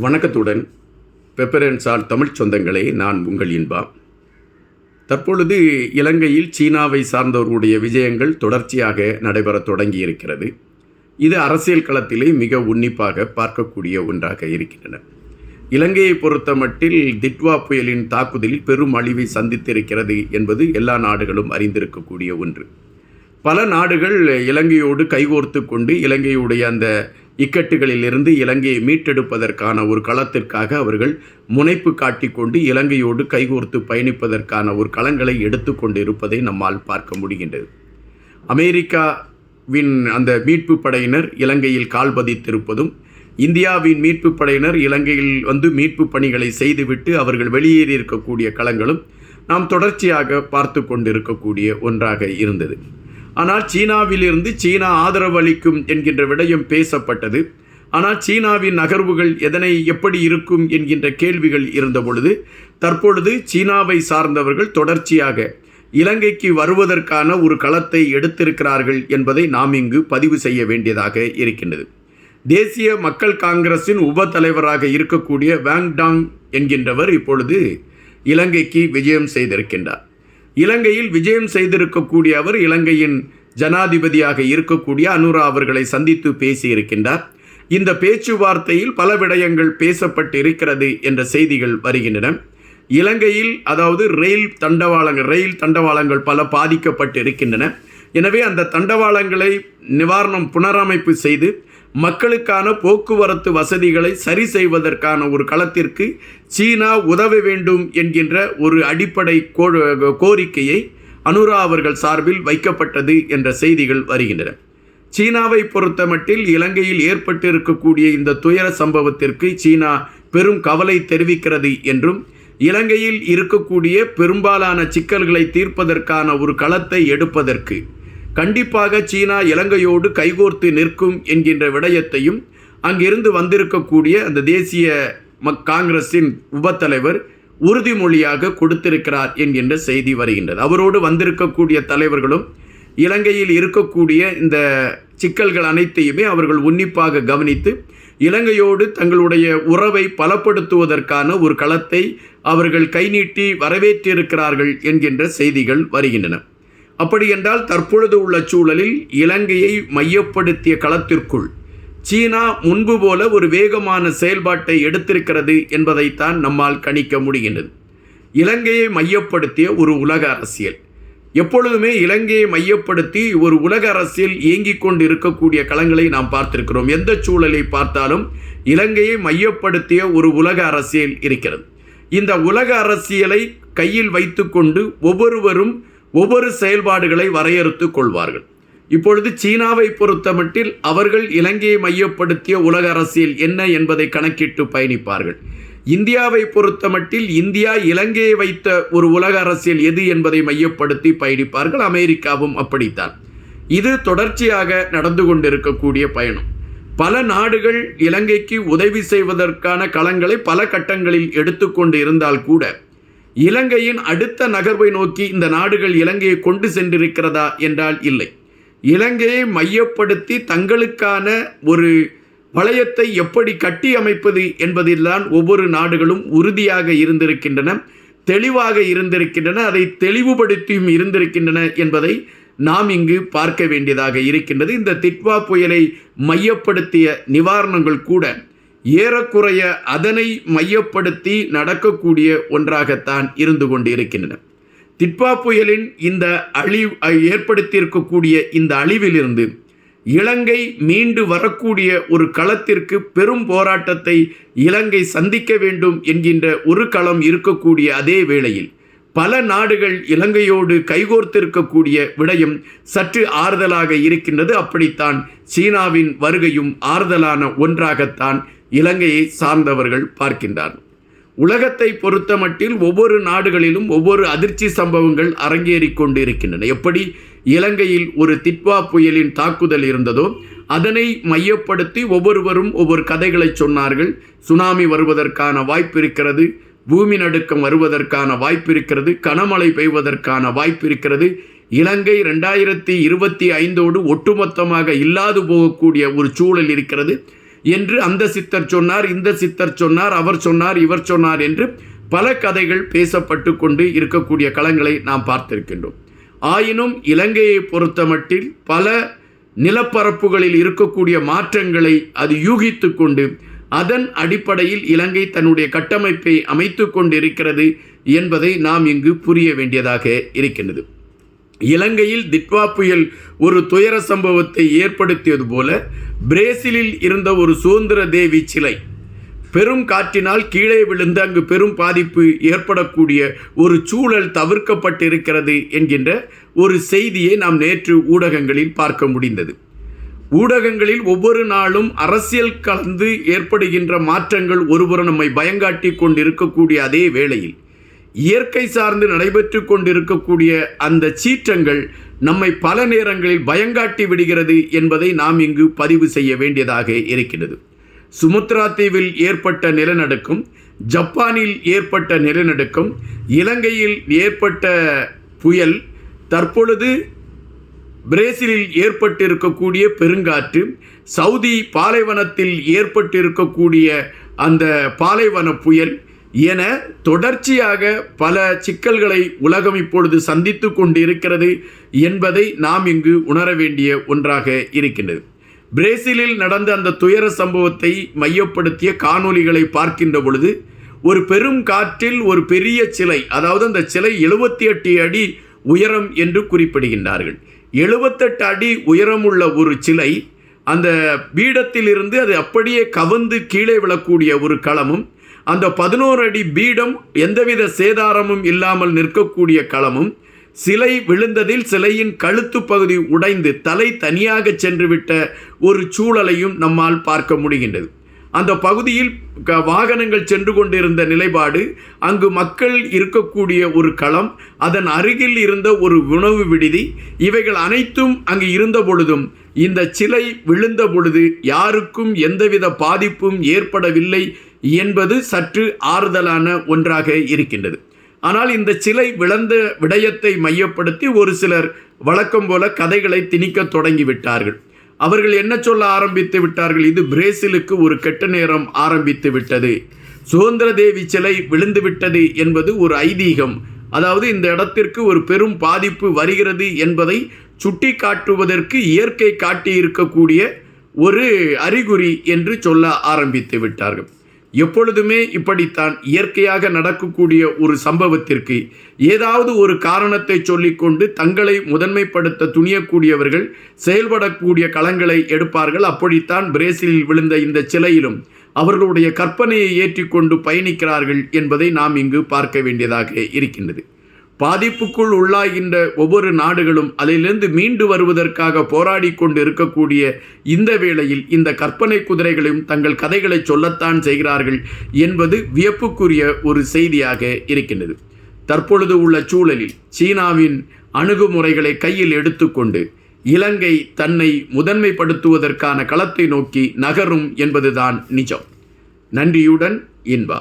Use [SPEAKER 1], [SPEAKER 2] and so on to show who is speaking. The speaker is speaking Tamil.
[SPEAKER 1] வணக்கத்துடன் பெப்பரன்சால் தமிழ்ச் சொந்தங்களே நான் உங்கள் இன்பா. தற்பொழுது இலங்கையில் சீனாவை சார்ந்தவர்களுடைய விஜயங்கள் தொடர்ச்சியாக நடைபெறத் தொடங்கியிருக்கிறது. இது அரசியல் களத்திலே மிக உன்னிப்பாக பார்க்கக்கூடிய ஒன்றாக இருக்கின்றன. இலங்கையை பொறுத்த மட்டில் திட்வா புயலின் தாக்குதலில் பெரும் அழிவை சந்தித்திருக்கிறது என்பது எல்லா நாடுகளும் அறிந்திருக்கக்கூடிய ஒன்று. பல நாடுகள் இலங்கையோடு கைகோர்த்து கொண்டு இலங்கையுடைய அந்த இக்கட்டுகளிலிருந்து இலங்கையை மீட்டெடுப்பதற்கான ஒரு களத்திற்காக அவர்கள் முனைப்பு காட்டிக்கொண்டு இலங்கையோடு கைகோர்த்து பயணிப்பதற்கான ஒரு களங்களை எடுத்துக்கொண்டு இருப்பதை நம்மால் பார்க்க முடிகின்றது. அமெரிக்காவின் அந்த மீட்பு படையினர் இலங்கையில் கால் பதித்திருப்பதும் இந்தியாவின் மீட்பு படையினர் இலங்கையில் வந்து மீட்பு பணிகளை செய்துவிட்டு அவர்கள் வெளியேறி இருக்கக்கூடிய களங்களும் நாம் தொடர்ச்சியாக பார்த்து கொண்டிருக்கக்கூடிய ஒன்றாக இருந்தது. ஆனால் சீனாவிலிருந்து சீனா ஆதரவு அளிக்கும் என்கின்ற விடயம் பேசப்பட்டது. ஆனால் சீனாவின் நகர்வுகள் எதனை எப்படி இருக்கும் என்கின்ற கேள்விகள் இருந்தபொழுது தற்பொழுது சீனாவை சார்ந்தவர்கள் தொடர்ச்சியாக இலங்கைக்கு வருவதற்கான ஒரு களத்தை எடுத்திருக்கிறார்கள் என்பதை நாம் இங்கு பதிவு செய்ய வேண்டியதாக இருக்கின்றது. தேசிய மக்கள் காங்கிரஸின் உப தலைவராக இருக்கக்கூடிய வேங்டாங் என்கின்றவர் இப்பொழுது இலங்கைக்கு விஜயம் செய்திருக்கின்றார். இலங்கையில் விஜயம் செய்திருக்கக்கூடிய அவர் இலங்கையின் ஜனாதிபதியாக இருக்கக்கூடிய அனுரா அவர்களை சந்தித்து பேசியிருக்கின்றார். இந்த பேச்சுவார்த்தையில் பல விடயங்கள் பேசப்பட்டு இருக்கிறது என்ற செய்திகள் வருகின்றன. இலங்கையில் அதாவது ரயில் தண்டவாளங்கள் ரயில் தண்டவாளங்கள் பல பாதிக்கப்பட்டு இருக்கின்றன எனவே அந்த தண்டவாளங்களை நிவாரணம் புனரமைப்பு செய்து மக்களுக்கான போக்குவரத்து வசதிகளை சரி செய்வதற்கான ஒரு களத்திற்கு சீனா உதவ வேண்டும் என்கின்ற ஒரு அடிப்படை கோரிக்கையை அனுரா அவர்கள் சார்பில் வைக்கப்பட்டது என்ற செய்திகள் வருகின்றன. சீனாவை பொறுத்தமட்டில் இலங்கையில் ஏற்பட்டிருக்கக்கூடிய இந்த துயர சம்பவத்திற்கு சீனா பெரும் கவலை தெரிவிக்கிறது என்றும் இலங்கையில் இருக்கக்கூடிய பெரும்பாலான சிக்கல்களை தீர்ப்பதற்கான ஒரு களத்தை எடுப்பதற்கு கண்டிப்பாக சீனா இலங்கையோடு கைகோர்த்து நிற்கும் என்கின்ற விடயத்தையும் அங்கிருந்து வந்திருக்கக்கூடிய அந்த தேசிய மக் காங்கிரஸின் உபத்தலைவர் உறுதிமொழியாக கொடுத்திருக்கிறார் என்கின்ற செய்தி வருகின்றது. அவரோடு வந்திருக்கக்கூடிய தலைவர்களும் இலங்கையில் இருக்கக்கூடிய இந்த சிக்கல்கள் அனைத்தையுமே அவர்கள் உன்னிப்பாக கவனித்து இலங்கையோடு தங்களுடைய உறவை பலப்படுத்துவதற்கான ஒரு களத்தை அவர்கள் கை நீட்டி வரவேற்றிருக்கிறார்கள் என்கின்ற செய்திகள் வருகின்றன. அப்படியென்றால் தற்பொழுது உள்ள சூழலில் இலங்கையை மையப்படுத்திய களத்திற்குள் சீனா முன்பு போல ஒரு வேகமான செயல்பாட்டை எடுத்திருக்கிறது என்பதைத்தான் நம்மால் கணிக்க முடிகின்றது. இலங்கையை மையப்படுத்திய ஒரு உலக அரசியல். எப்பொழுதுமே இலங்கையை மையப்படுத்தி ஒரு உலக அரசியல் இயங்கிக் கொண்டு இருக்கக்கூடிய களங்களை நாம் பார்த்திருக்கிறோம். எந்த சூழலை பார்த்தாலும் இலங்கையை மையப்படுத்திய ஒரு உலக அரசியல் இருக்கிறது. இந்த உலக அரசியலை கையில் வைத்துக்கொண்டு ஒவ்வொருவரும் ஒவ்வொரு செயல்பாடுகளை வரையறுத்து கொள்வார்கள். இப்பொழுது சீனாவை பொறுத்தமட்டில் அவர்கள் இலங்கையை மையப்படுத்திய உலக அரசியல் என்ன என்பதை கணக்கிட்டு பயணிப்பார்கள். இந்தியாவை பொறுத்தமட்டில் இந்தியா இலங்கையை வைத்த ஒரு உலக அரசியல் எது என்பதை மையப்படுத்தி பயணிப்பார்கள். அமெரிக்காவும் அப்படித்தான். இது தொடர்ச்சியாக நடந்து கொண்டிருக்கக்கூடிய பயணம். பல நாடுகள் இலங்கைக்கு உதவி செய்வதற்கான களங்களை பல கட்டங்களில் எடுத்துக்கொண்டு இருந்தால் கூட இலங்கையின் அடுத்த நகர்வை நோக்கி இந்த நாடுகள் இலங்கையை கொண்டு சென்றிருக்கிறதா என்றால் இல்லை. இலங்கையை மையப்படுத்தி தங்களுக்கான ஒரு வளையத்தை எப்படி கட்டி அமைப்பது என்பதில்தான் ஒவ்வொரு நாடுகளும் உறுதியாக இருந்திருக்கின்றன தெளிவாக இருந்திருக்கின்றன அதை தெளிவுபடுத்தியும் இருந்திருக்கின்றன என்பதை நாம் இங்கு பார்க்க வேண்டியதாக இருக்கின்றது. இந்த திட்வா புயலை மையப்படுத்திய நிவாரணங்கள் கூட ஏறக்குறைய அதனை மையப்படுத்தி நடக்கக்கூடிய ஒன்றாகத்தான் இருந்து கொண்டு இருக்கின்றன திட்பா புயலின் இந்த அழிவு ஏற்படுத்தியிருக்கக்கூடிய இந்த அழிவிலிருந்து இலங்கை மீண்டு வரக்கூடிய ஒரு களத்திற்கு பெரும் போராட்டத்தை இலங்கை சந்திக்க வேண்டும் என்கின்ற ஒரு களம் இருக்கக்கூடிய அதே வேளையில் பல நாடுகள் இலங்கையோடு கைகோர்த்திருக்கக்கூடிய விடயம் சற்று ஆறுதலாக இருக்கின்றது. அப்படித்தான் சீனாவின் வருகையும் ஆறுதலான ஒன்றாகத்தான் இலங்கையை சார்ந்தவர்கள் பார்க்கின்றார். உலகத்தை பொறுத்தமட்டில் ஒவ்வொரு நாடுகளிலும் ஒவ்வொரு அதிர்ச்சி சம்பவங்கள் அரங்கேறி கொண்டிருக்கின்றன. எப்படி இலங்கையில் ஒரு திட்வா புயலின் தாக்குதல் இருந்ததோ அதனை மையப்படுத்தி ஒவ்வொருவரும் ஒவ்வொரு கதைகளை சொன்னார்கள். சுனாமி வருவதற்கான வாய்ப்பு இருக்கிறது பூமி நடுக்கம் வருவதற்கான வாய்ப்பு இருக்கிறது கனமழை பெய்வதற்கான வாய்ப்பு இருக்கிறது. இலங்கை ரெண்டாயிரத்தி இருபத்தி ஐந்தோடு ஒட்டுமொத்தமாக இல்லாது போகக்கூடிய ஒரு சூழல் இருக்கிறது. என்று அந்த சித்தர் சொன்னார் இந்த சித்தர் சொன்னார் அவர் சொன்னார் இவர் சொன்னார் என்று பல கதைகள் பேசப்பட்டு கொண்டு இருக்கக்கூடிய களங்களை நாம் பார்த்திருக்கின்றோம். ஆயினும் இலங்கையை பொறுத்தமட்டில் பல நிலப்பரப்புகளில் இருக்கக்கூடிய மாற்றங்களை அது யூகித்து கொண்டு அதன் அடிப்படையில் இலங்கை தன்னுடைய கட்டமைப்பை அமைத்து கொண்டிருக்கிறது என்பதை நாம் இங்கு புரிய வேண்டியதாக இருக்கின்றது. இலங்கையில் திட்வா புயல் ஒரு துயர சம்பவத்தை ஏற்படுத்தியது போல பிரேசிலில் இருந்த ஒரு சுதந்திர தேவி சிலை பெரும் காற்றினால் கீழே விழுந்து அங்கு பெரும் பாதிப்பு ஏற்படக்கூடிய ஒரு சூழல் தவிர்க்கப்பட்டிருக்கிறது என்கின்ற ஒரு செய்தியை நாம் நேற்று ஊடகங்களில் பார்க்க முடிந்தது. ஊடகங்களில் ஒவ்வொரு நாளும் அரசியல் கலந்து ஏற்படுகின்ற மாற்றங்கள் ஒருபுறம் நம்மை பயங்காட்டி கொண்டிருக்கக்கூடிய அதே வேளையில் இயற்கை சார்ந்து நடைபெற்று கொண்டிருக்கக்கூடிய அந்த சீற்றங்கள் நம்மை பல நேரங்களில் பயங்காட்டி விடுகிறது என்பதை நாம் இங்கு பதிவு செய்ய வேண்டியதாக இருக்கிறது சுமுத்ரா தீவில் ஏற்பட்ட நிலநடுக்கம் ஜப்பானில் ஏற்பட்ட நிலநடுக்கம் இலங்கையில் ஏற்பட்ட புயல் தற்பொழுது பிரேசிலில் ஏற்பட்டிருக்கக்கூடிய பெருங்காற்று சவுதி பாலைவனத்தில் ஏற்பட்டிருக்கக்கூடிய அந்த பாலைவன புயல் என தொடர்ச்சியாக பல சிக்கல்களை உலகம் இப்பொழுது சந்தித்து கொண்டிருக்கிறது என்பதை நாம் இங்கு உணர வேண்டிய ஒன்றாக இருக்கின்றது. பிரேசிலில் நடந்த அந்த துயர சம்பவத்தை மையப்படுத்திய காணொளிகளை பார்க்கின்ற பொழுது ஒரு பெரும் காற்றில் ஒரு பெரிய சிலை அதாவது அந்த சிலை எழுபத்தி எட்டு அடி உயரம் என்று குறிப்பிடுகின்றார்கள். எழுபத்தெட்டு அடி உயரமுள்ள ஒரு சிலை அந்த பீடத்திலிருந்து அது அப்படியே கவந்து கீழே விழக்கூடிய ஒரு களமும் அந்த பதினோரு அடி பீடம் எந்தவித சேதாரமும் இல்லாமல் நிற்கக்கூடிய களமும் சிலை விழுந்ததில் சிலையின் கழுத்து பகுதி உடைந்து தலை தனியாக சென்றுவிட்ட ஒரு சூழலையும் நம்மால் பார்க்க முடிகின்றது. அந்த பகுதியில் க வாகனங்கள் சென்று கொண்டிருந்த நிலைப்பாடு அங்கு மக்கள் இருக்கக்கூடிய ஒரு களம் அதன் அருகில் இருந்த ஒரு உணவு விடுதி இவைகள் அனைத்தும் அங்கு இருந்த பொழுதும் இந்த சிலை விழுந்த பொழுது யாருக்கும் எந்தவித பாதிப்பும் ஏற்படவில்லை என்பது சற்று ஆறுதலான ஒன்றாக இருக்கின்றது. ஆனால் இந்த சிலை விளந்த விடயத்தை மையப்படுத்தி ஒரு சிலர் வழக்கம் போல கதைகளை திணிக்க தொடங்கிவிட்டார்கள். அவர்கள் என்ன சொல்ல ஆரம்பித்து விட்டார்கள்? இது பிரேசிலுக்கு ஒரு கெட்ட நேரம் ஆரம்பித்து விட்டது. சுதந்திர தேவி சிலை விழுந்து விட்டது என்பது ஒரு ஐதீகம். அதாவது இந்த இடத்திற்கு ஒரு பெரும் பாதிப்பு வருகிறது என்பதை சுட்டி காட்டுவதற்கு இயற்கை காட்டியிருக்கக்கூடிய ஒரு அறிகுறி என்று சொல்ல ஆரம்பித்து விட்டார்கள். எப்பொழுதுமே இப்படித்தான் இயற்கையாக நடக்கக்கூடிய ஒரு சம்பவத்திற்கு ஏதாவது ஒரு காரணத்தை சொல்லிக்கொண்டு தங்களை முதன்மைப்படுத்த துணியக்கூடியவர்கள் செயல்படக்கூடிய களங்களை எடுப்பார்கள். அப்படித்தான் பிரேசிலில் விழுந்த இந்த சிலையிலும் அவர்களுடைய கற்பனையை ஏற்றிக்கொண்டு பயணிக்கிறார்கள் என்பதை நாம் இங்கு பார்க்க வேண்டியதாக இருக்கின்றது. பாதிப்புக்குள் உள்ளாகின்ற ஒவ்வொரு நாடுகளும் அதிலிருந்து மீண்டு வருவதற்காக போராடி கொண்டு இருக்கக்கூடிய இந்த வேளையில் இந்த கற்பனை குதிரைகளையும் தங்கள் கதைகளை சொல்லத்தான் செய்கிறார்கள் என்பது வியப்புக்குரிய ஒரு செய்தியாக இருக்கின்றது. தற்பொழுது உள்ள சூழலில் சீனாவின் அணுகுமுறைகளை கையில் எடுத்துக்கொண்டு இலங்கை தன்னை முதன்மைப்படுத்துவதற்கான களத்தை நோக்கி நகரும் என்பதுதான் நிஜம். நன்றியுடன் இன்பா.